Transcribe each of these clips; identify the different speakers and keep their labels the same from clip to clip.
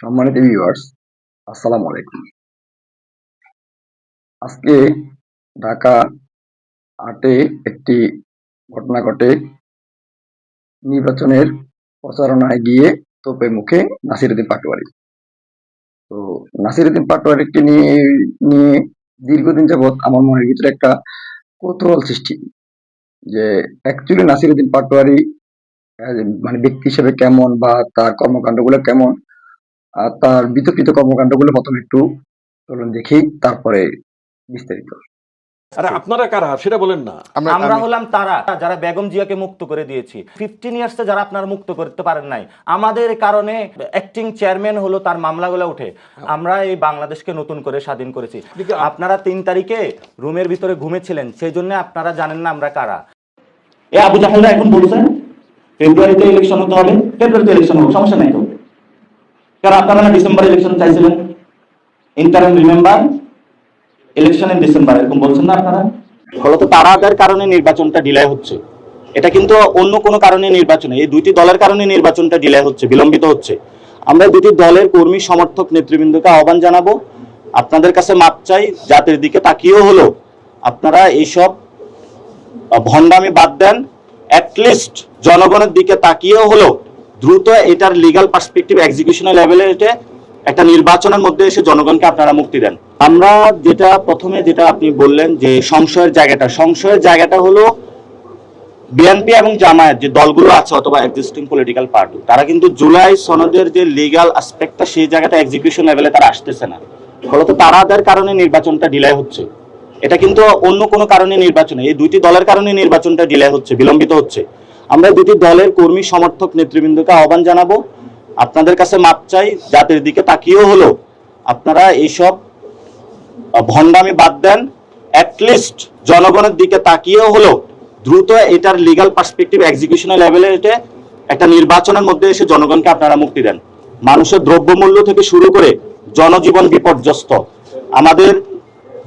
Speaker 1: সম্মানিত ভিউয়ার্স আসসালামু আলাইকুম। আজকে ঢাকা আটে একটি ঘটনা ঘটে। নির্বাচনের প্রচারণায় গিয়ে তোপে মুখে নাসিরুদ্দিন পাটোয়ারি। তো নাসিরুদ্দিন পাটোয়ারিকে নিয়ে নিয়ে দীর্ঘদিন যাবৎ আমার মনের ভিতরে একটা কৌতূহল সৃষ্টি। যে অ্যাকচুয়ালি নাসিরুদ্দিন পাটোয়ারি মানে ব্যক্তি হিসেবে কেমন বা তার কর্মকাণ্ডগুলো কেমন আর তার বিতর্কিত কর্মকাণ্ডগুলো প্রথমে একটু চলুন দেখি তারপরে বিস্তারিত।
Speaker 2: আরে আপনারা কারা? সেটা বলেন না।
Speaker 3: আমরা
Speaker 4: হলাম তারা যারা বেগম জিয়াকে মুক্ত করে দিয়েছি। ফিফটিন ইয়ার্সে যারা আপনারা মুক্ত করতে পারেন নাই। আমাদের কারণে অ্যাক্টিং চেয়ারম্যান হলো তার মামলাগুলো উঠে। আমরা এই বাংলাদেশকে নতুন করে স্বাধীন করেছি। আপনারা তিন তারিখে রুমের ভিতরে ঘুমেছিলেন সেই জন্য আপনারা জানেন না আমরা কারা।
Speaker 5: এ আবু জাহেলরা এখন বলছে ফেব্রুয়ারিতে ইলেকশন হতে হবে। ফেব্রুয়ারিতে ইলেকশন হবে সমস্যা নাই তো? কারণ আপনারা না ডিসেম্বর ইলেকশন চাইছিলেন? Interim remember election in December এরকম বলছেন না আপনারা? ফলত তারাদের কারণে নির্বাচনটা ডিলে হচ্ছে। এটা কিন্তু অন্য কোনো কারণে নির্বাচনে এই দুইটি দলের কারণে নির্বাচনটা ডিলে হচ্ছে, বিলম্বিত হচ্ছে। আমরা দুটি দলের কর্মী, সমর্থক, নেতৃবৃন্দকে আহ্বান জানাব। আপনাদের কাছে মাপ চাই জাতির দিকে তাকিয়েও হলো, আপনারা এইসব ভণ্ডামি বাদ দেন। অ্যাটলিস্ট জনগণের দিকে তাকিয়েও হলো দ্রুত এটার লিগাল পার্সপেক্টিভ এক্সিকিউশনাল লেভেলে এটা একটা নির্বাচনের মধ্যে এসে জনগণকে আপনারা মুক্তি দেন। আমরা যেটা প্রথমে যেটা আপনি বললেন যে সংশয়ের জায়গাটা সংশয়ের জায়গাটা হলো বিএনপি এবং জামায়াত যে দলগুলো আছে অথবা এক্সিস্টিং পলিটিক্যাল পার্টি তারা কিন্তু জুলাই সনদের যে লিগাল অ্যাসপেক্টটা সেই জায়গাটা এক্সিকিউশন লেভেলে তারা আসতেছে না। ফলত তারাদের কারণে নির্বাচনটা ডিলে হচ্ছে। এটা কিন্তু অন্য কোনো কারণে নির্বাচনে এই দুইটি দলের কারণে নির্বাচনটা ডিলে হচ্ছে, বিলম্বিত হচ্ছে। আমরা দুটি দলের কর্মী সমর্থক নেতৃবৃন্দকে আহ্বান জানাব। আপনাদের কাছে মাপ চাই, জাতির দিকে তাকিয়েও হলো। আপনারা এইসব ভণ্ডামি বাদ দেন। অ্যাটলিস্ট জনগণের দিকে তাকিয়েও হলো। দ্রুত এটার লিগাল পার্সপেক্টিভ এক্সিকিউশনাল লেভেলে এটা একটা নির্বাচনের মধ্যে এসে জনগণকে আপনারা মুক্তি দেন। মানুষের দ্রব্যমূল্য থেকে শুরু করে জনজীবন বিপর্যস্ত। আমাদের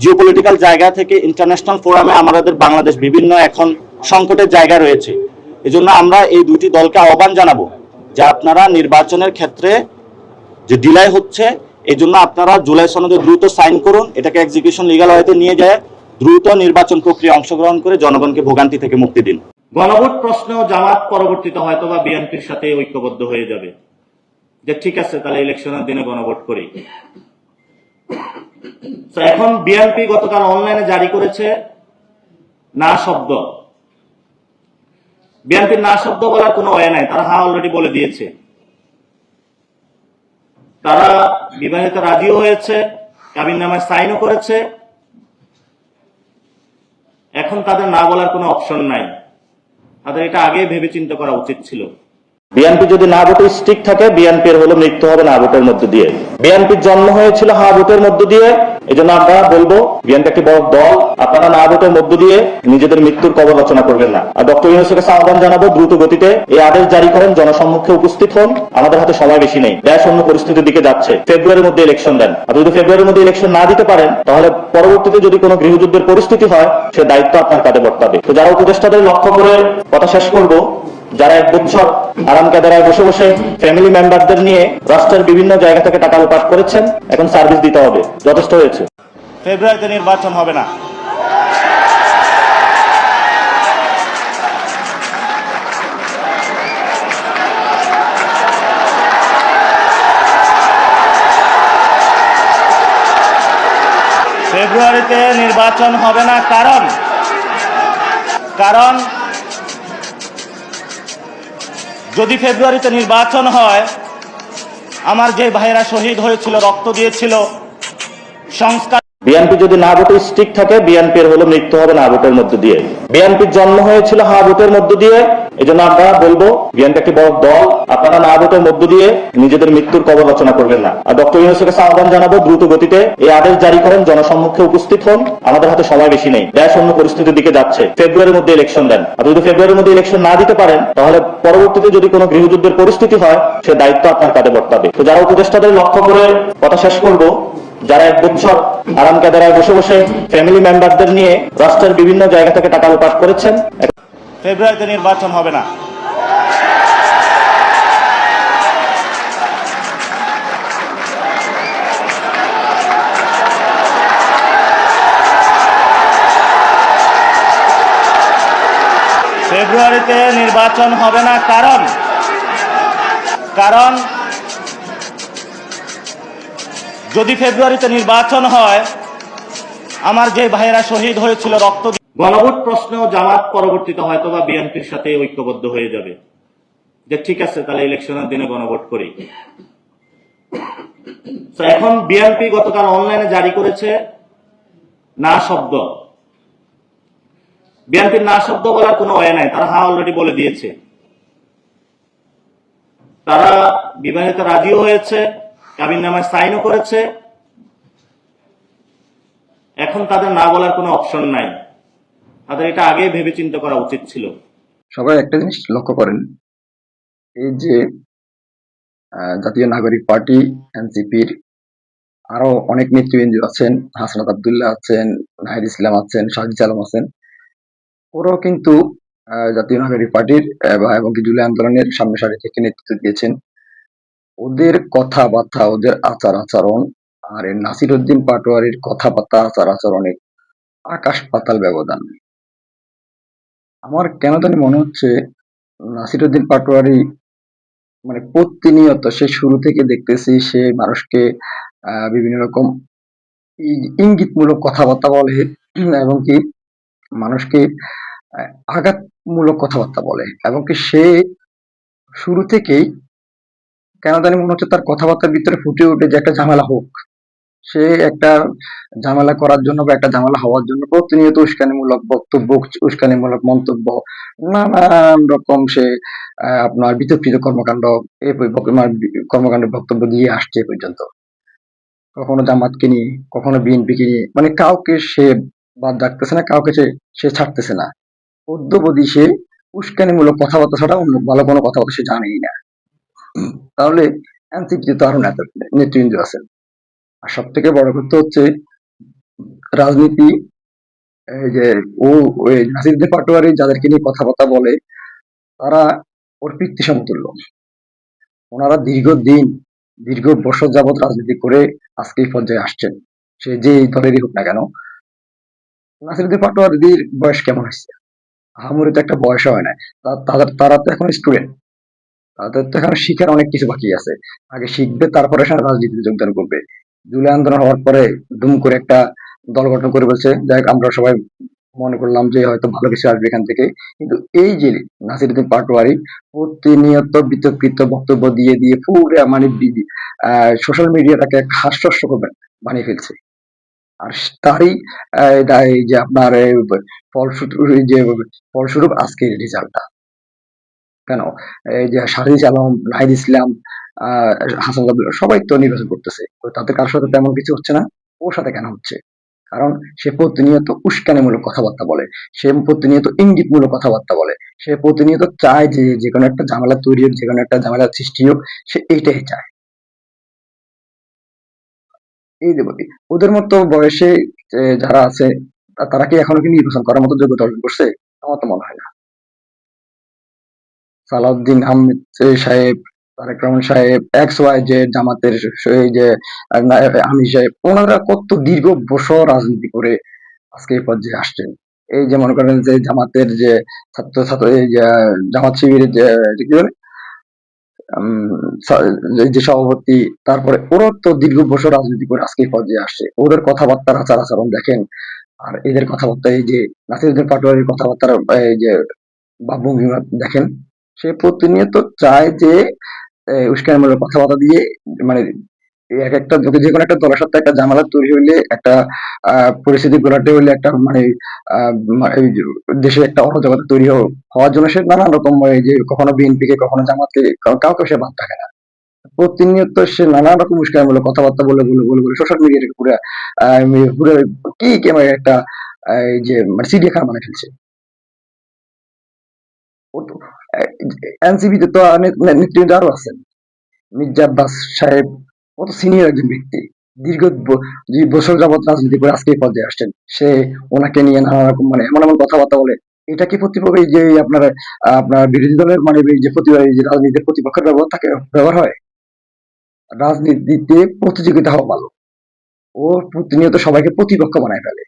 Speaker 5: জিওপলিটিক্যাল জায়গা থেকে ইন্টারন্যাশনাল ফোরামে আমাদের বাংলাদেশ বিভিন্ন এখন সংকটের জায়গা রয়েছে। এজন্য আমরা এই দুইটি দলকে আহ্বান জানাব যে আপনারা নির্বাচনের ক্ষেত্রে যে ডিলাই হচ্ছে এই জন্য আপনারা জুলাই সনদে দ্রুত সাইন করুন, এটাকে এক্সিকিউশন লিগাল হয়তো নিয়ে যায়, দ্রুত নির্বাচন প্রক্রিয়া অংশগ্রহণ করে জনগণকে ভোগান্তি থেকে মুক্তি দিন। গণভোট প্রশ্ন জামাত পরবর্তীতে হয়তো বা বিএনপির সাথে ঐক্যবদ্ধ হয়ে যাবে। যে ঠিক আছে, তাহলে ইলেকশনের দিনে গণভোট করি। এখন বিএনপি গতকাল অনলাইনে জারি করেছে, না শব্দ। বিএনপির না শব্দ বলার কোনো ওয়ে নাই, তারা হা অলরেডি বলে দিয়েছে। তারা বিবাহিত রাজিও হয়েছে, কাবিন নামায় সাইনও করেছে। এখন তাদের না বলার কোনো অপশন নাই। তাদের এটা আগে ভেবে চিন্তা করা উচিত ছিল। বিএনপি যদি না ভোটে স্টিক থাকে, বিএনপির হলো মৃত্যু হবে না ভোটের মধ্য দিয়ে। বিএনপির জন্ম হয়েছিল হা ভোটের মধ্য দিয়ে। এই জন্য আমরা বলব, বিএনপি একটি বড় দল, আপনারা না ভোটের মধ্য দিয়ে নিজেদের মৃত্যুর কবর রচনা করবেন না। আর ডক্টর ইউনুসের কাছে আহ্বান জানাব, দ্রুত গতিতে এই আদেশ জারি করেন, জনসম্মুখে উপস্থিত হন। আমাদের হাতে সময় বেশি নেই। দেশ অন্য পরিস্থিতির দিকে যাচ্ছে। ফেব্রুয়ারির মধ্যে ইলেকশন দেন। আর যদি ফেব্রুয়ারির মধ্যে ইলেকশন না দিতে পারেন, তাহলে পরবর্তীতে যদি কোনো গৃহযুদ্ধের পরিস্থিতি হয়, সে দায়িত্ব আপনার কাঁধে বর্তাবে। তো যারা উপদেষ্টাদের লক্ষ্য করে কথা শেষ করব যারা এক বছর আরাম কাদারায় বসে বসে ফ্যামিলি মেম্বারদের নিয়ে রাষ্ট্রের বিভিন্ন জায়গা থেকে টাকা লোপাট করেছেন, এখন সার্ভিস দিতে হবে। যথেষ্ট হয়েছে। ফেব্রুয়ারিতে নির্বাচন হবে না। ফেব্রুয়ারিতে নির্বাচন হবে না, কারণ কারণ যদি ফেব্রুয়ারিতে নির্বাচন হয়, আমার যে ভাইয়েরা শহীদ হয়েছিল, রক্ত দিয়েছিল, সংস্কার বিএনপি যদি না ভোটে স্টিক থাকে, বিএনপির হলো মৃত্যু হবে না ভোটের মধ্য দিয়ে। বিএনপির জন্ম হয়েছিল হা ভোটের মধ্য দিয়ে এই জন্য আমরা বলব বিএনপি একটি বড় দল। আপনারা না ভোটের মধ্য দিয়ে নিজেদের মৃত্যুর কবর রচনা করবেন না। আর ডক্টর ইউনুসের কাছে আহ্বান জানাব, দ্রুত গতিতে। এই আদেশ জারি করেন, জনসম্মুখে উপস্থিত হন। আমাদের হাতে সময় বেশি নেই। দেশ অন্য পরিস্থিতির দিকে যাচ্ছে। ফেব্রুয়ারির মধ্যে ইলেকশন দেন। আর যদি ফেব্রুয়ারির মধ্যে ইলেকশন না দিতে পারেন, তাহলে পরবর্তীতে যদি কোনো গৃহযুদ্ধের পরিস্থিতি হয়, সে দায়িত্ব আপনার কাঁধে বর্তাবে। তো যারা উপদেষ্টাদের লক্ষ্য করে কথা শেষ করব, যারা এক বছর আরাম কাদারায় বসে বসে ফ্যামিলি মেম্বারদের নিয়ে রাষ্ট্রের বিভিন্ন জায়গা থেকে টাকা লোপাট করেছেন ফেব্রুয়ারিতে নির্বাচন হবে না। ফেব্রুয়ারিতে নির্বাচন হবে না কারণ কারণ যদি ফেব্রুয়ারিতে নির্বাচন হয়, আমার যে ভাইয়েরা শহীদ হয়েছিল রক্ত গণভোট প্রশ্নেও জামাত পরবর্তীতে হয়তো বা বিএনপির সাথে ঐক্যবদ্ধ হয়ে যাবে। যে ঠিক আছে, তাহলে ইলেকশনের দিনে গণভোট করি। এখন বিএনপি গতকাল অনলাইনে জারি করেছে না শব্দ। বিএনপির না শব্দ বলার কোনো ওয়ে নাই, তারা হ্যাঁ অলরেডি বলে দিয়েছে। তারা বিবাহিত রাজিও হয়েছে, কাবিন নামায় সাইনও করেছে। এখন তাদের না বলার কোনো অপশন নাই। তাদের এটা আগে ভেবে চিন্তা করা উচিত ছিল।
Speaker 1: সবাই একটা জিনিস লক্ষ্য করেন, এই যে জাতীয় নাগরিক পার্টি, এনসিপির আরও অনেক নেতৃবৃন্দ আছেন, হাসনাত আবদুল্লাহ আছেন, নাহিদ ইসলাম আছেন শাহিদ আলম আছেন। ওরাও কিন্তু জাতীয় নাগরিক পার্টির এবং জুলাই আন্দোলনের সামনে সারি থেকে নেতৃত্ব দিয়েছেন। ওদের কথাবার্তা, ওদের আচার আচরণ আর নাসির উদ্দিন পাটোয়ারির কথাবার্তা, আচার আচরণের আকাশ পাতাল ব্যবধান। আমার কেন জানি মনে হচ্ছে, নাসিরুদ্দিন পাটোয়ারি মানে প্রতিনিয়ত সে শুরু থেকে দেখতেছি সে মানুষকে বিভিন্ন রকম ইঙ্গিতমূলক কথাবার্তা বলে এবং কি মানুষকে আঘাতমূলক কথাবার্তা বলে এবং কি সে শুরু থেকেই কেন জানি মনে হচ্ছে তার কথাবার্তার ভিতরে ফুটে ওঠে যে একটা ঝামেলা হোক। সে একটা ঝামেলা করার জন্য বা একটা ঝামেলা হওয়ার জন্য প্রতিনিয়ত উস্কানিমূলক বক্তব্য, উস্কানিমূলক মন্তব্য, নানান রকম সে আপনার বিতর্কিত কর্মকাণ্ড এই প- বক- মানে বি- কর্মকাণ্ড বক্তব্য দিয়ে আসছে পর্যন্ত। কখনো জামাতকে নিয়ে, কখনো বিএনপিকে নিয়ে মানে কাউকে সে বাদ রাখতেছে না, কাউকে সে সে ছাড়তেছে না। অদ্যবধি সে উস্কানিমূলক কথাবার্তা ছাড়া অন্য ভালো কোনো কথাবার্তা সে জানেই না। তাহলে এনসিপিতে তো আরও নেতা নেতৃবৃন্দ আছেন। আর সব থেকে বড় কথা হচ্ছে, রাজনীতি যে ও নাসিরুদ্দিন পাটোয়ারি যাদেরকে নিয়ে কথাবার্তা বলে, তারা ওর পিতৃ সমতুল্য ওনারা দীর্ঘদিন, দীর্ঘ বছর যাবৎ রাজনীতি করে আজকে এই পর্যায়ে আসছেন। সে যে দলেরই হোক না কেন নাসিরুদ্দিন পাটোয়ারির বয়স কেমন হয়েছে? আহামরি তো একটা বয়স হয় না। তাদের, তারা তো এখন স্টুডেন্ট তাদের তো এখন শিখার অনেক কিছু বাকি আছে। আগে শিখবে, তারপরে সে রাজনীতিতে যোগদান করবে। জুলাই আন্দোলন হওয়ার পরে দুম করে একটা দল গঠন করে বলছে, যাই আমরা সবাই মনে করলাম যে হয়তো ভালো কিছু আসবে এখান থেকে। কিন্তু এই যে নাসিরুদ্দিন পাটোয়ারি প্রতিনিয়ত বিতর্কিত বক্তব্য দিয়ে দিয়ে পুরো মানে সোশ্যাল মিডিয়াটাকে একটা হাস্যস্যকর বানিয়ে ফেলছে। আর তারই যে আপনার ফলস্বরূপ যে ফলস্বরূপ আজকের রেজাল্টটা কেন? এই যে শাহিদ আলম, নাহিদ ইসলাম হাসান সবাই তো নির্বাচন করতেছে। তাদের কারোর সাথে তেমন কিছু হচ্ছে না। ওর সাথে কেন হচ্ছে? কারণ সে প্রতিনিয়ত উস্কানিমূলক কথাবার্তা বলে। সে প্রতিনিয়ত ইঙ্গিতমূলক কথাবার্তা বলে। সে প্রতিনিয়ত চায় যে যে কোনো একটা ঝামেলা তৈরি হোক যে কোনো একটা ঝামেলা সৃষ্টি হোক সে এইটাই চায়। এই বলি, ওদের মতো বয়সে যারা আছে তারা কি এখনও কি নির্বাচন করার মতো যোগ্যতা অর্জন করছে? আমার তো মনে হয় না। সালাউদ্দিন আহমেদ সাহেব সাহেব এক্স ওয়াই যে জামাতের আহ, সাহেব ওনারা কত দীর্ঘ বছর রাজনীতি করে আজকে এই পর্যায়ে আসছেন। এই যে মনে করেন যে জামাতের যে ছাত্র ছাত্র জামাত শিবিরের যে কি যে সভাপতি তারপরে ওরা তো দীর্ঘ বছর রাজনীতি করে আজকে পর্যায়ে আসছে। ওদের কথাবার্তার আচার আচরণ দেখেন। আর এদের কথাবার্তা এই যে নাসিরুদ্দিন পাটোয়ারির কথাবার্তার এই যে ভাবভঙ্গিমা দেখেন। সে প্রতিনিয়ত চায় যে উস্কানিমূলক কথাবার্তা দিয়ে মানে এক একটা যে কোনো একটা দলের সাথে একটা ঝামেলা তৈরি হইলে, একটা পরিস্থিতি ঘোরাতে হইলে একটা মানে দেশে একটা অরাজকতা তৈরি হওয়ার জন্য সে নানান রকম যে, কখনো বিএনপি কে কখনো জামাতকে, কাউ- কাউকে সে বাদ থাকে না। প্রতিনিয়ত সে নানান রকম উস্কানিমূলক কথাবার্তা বলে বলে বলে বলে সোশ্যাল মিডিয়াটাকে পুরো পুরো কি কি মানে একটা এই যে মানে চিড়িয়াখানা বানিয়ে ফেলছে। এনসিপিতে তো অনেক নেতৃবৃন্দ আরও আছেন। মির্জা আব্বাস সাহেব কত সিনিয়র একজন ব্যক্তি। দীর্ঘ দুই বছর যাবত রাজনীতি করে আজকে পর্যায়ে আসছেন। সে ওনাকে নিয়ে নানা রকম মানে এমন এমন কথাবার্তা বলে। এটা কি প্রতিপক্ষ এই যে আপনার আপনার বিরোধী দলের মানে যে যে রাজনীতির প্রতিপক্ষের ব্যবহার তাকে ব্যবহার হয়? রাজনীতিতে প্রতিযোগিতা হওয়া ভালো। ও প্রতিনিয়ত সবাইকে প্রতিপক্ষ বানায় ফেলে।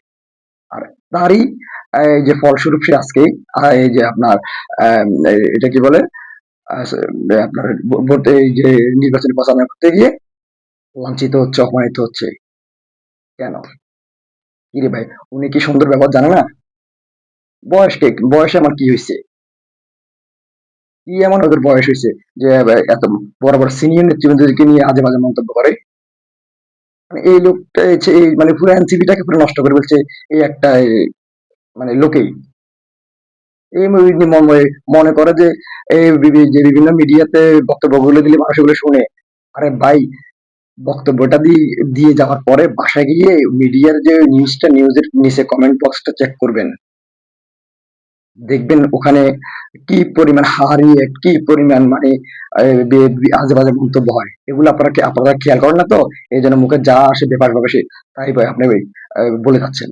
Speaker 1: আর তারই যে ফলস্বরূপ সে আজকে এই যে আপনার এটা কি বলে? আপনার ভোট এই যে নির্বাচনী প্রচারণা করতে গিয়ে লাঞ্ছিত হচ্ছে, অপমানিত হচ্ছে। কেন? কি রে ভাই, উনি কি সুন্দর ব্যবহার জানে না? বয়স কে, বয়সে আমার কি হয়েছে কি এমন ওদের বয়স হয়েছে যে এত বড় বড় সিনিয়র নেতৃবৃন্দদেরকে নিয়ে আজে বাজে মন্তব্য করে? মানে এই লোকটা এই মানে পুরো এনসিপিটাকে পুরো নষ্ট করে বলছে এই একটা মানে লোকেই। এই ম- ম- মনে করে যে এই যে বিভিন্ন মিডিয়াতে বক্তব্যগুলো দিলে মানুষ এগুলো শুনে আরে ভাই বক্তব্যটা দিয়ে যাওয়ার পরে বাসায় গিয়ে মিডিয়ার যে নিউজটা নিউজের নিচে কমেন্ট বক্সটা চেক করবেন। দেখবেন ওখানে কি পরিমাণ হারিয়ে কি পরিমাণ মানে আহ, বে- বে- আজে বাজে মন্তব্য হয়। এগুলো আপনারা আপনারা খেয়াল করেন না তো? এই জন্য মুখে যা আসে বেপার ভাবে তাই ভাই আপনি বলে যাচ্ছেন।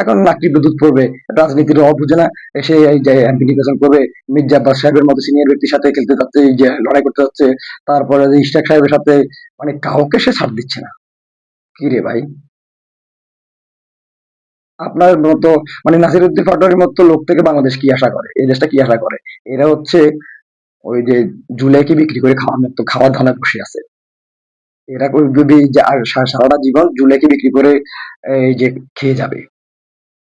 Speaker 1: এখন নাকি দুধ পড়বে, রাজনীতির অ বুঝে না, এসে এই যে এমপি নির্বাচন করবে, মির্জা আব্বাস সাহেবের মতো সিনিয়র ব্যক্তির সাথে খেলতে যাচ্ছে যে লড়াই করতে যাচ্ছে, তারপরে ইশতাক সাহেবের সাথে মানে কাউকে সে ছাড় দিচ্ছে না। কি রে ভাই? আপনার মতো মানে নাসিরুদ্দিন পাটোয়ারির মতো লোক থেকে বাংলাদেশ কি আশা করে? এই দেশটা কি আশা করে? এরা হচ্ছে, ওই যে জুলাইকে বিক্রি করে খাওয়ার মতো, খাওয়ার ধানে বসে আছে। এরা যদি সা- সারাটা জীবন জুলাইকে বিক্রি করে, এই যে খেয়ে যাবে।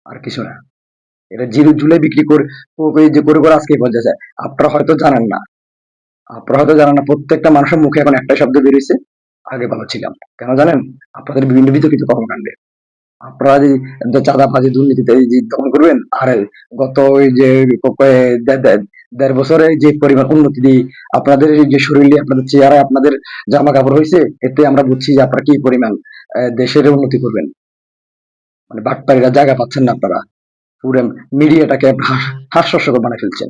Speaker 1: আর কিছু না। এটা জিরো জুলাই বিক্রি করে করে করে আজকে পর্যায়ে যায় আপনারা হয়তো জানেন না। আপনারা হয়তো জানেন না, প্রত্যেকটা মানুষের মুখে এখন একটাই শব্দ বেরিয়েছে, আগে ভালো ছিলাম। কেন জানেন? আপনাদের বিভিন্ন বিতর্কিত কর্মকাণ্ডে আপনারা যে চাঁদাবাজি দুর্নীতিতে দমন করবেন, আর গত ওই যে দেড় বছরে যে পরিমাণ উন্নতি দিয়ে আপনাদের যে শরীরে আপনাদের চেহারা আপনাদের জামা কাপড় হয়েছে এতে আমরা বুঝছি যে আপনারা কি পরিমাণ দেশের উন্নতি করবেন। মানে বাটপাড়িরা জায়গা পাচ্ছেন না আপনারা। পুরো মিডিয়াটাকে হাস্যস্যকর বানিয়ে ফেলছেন।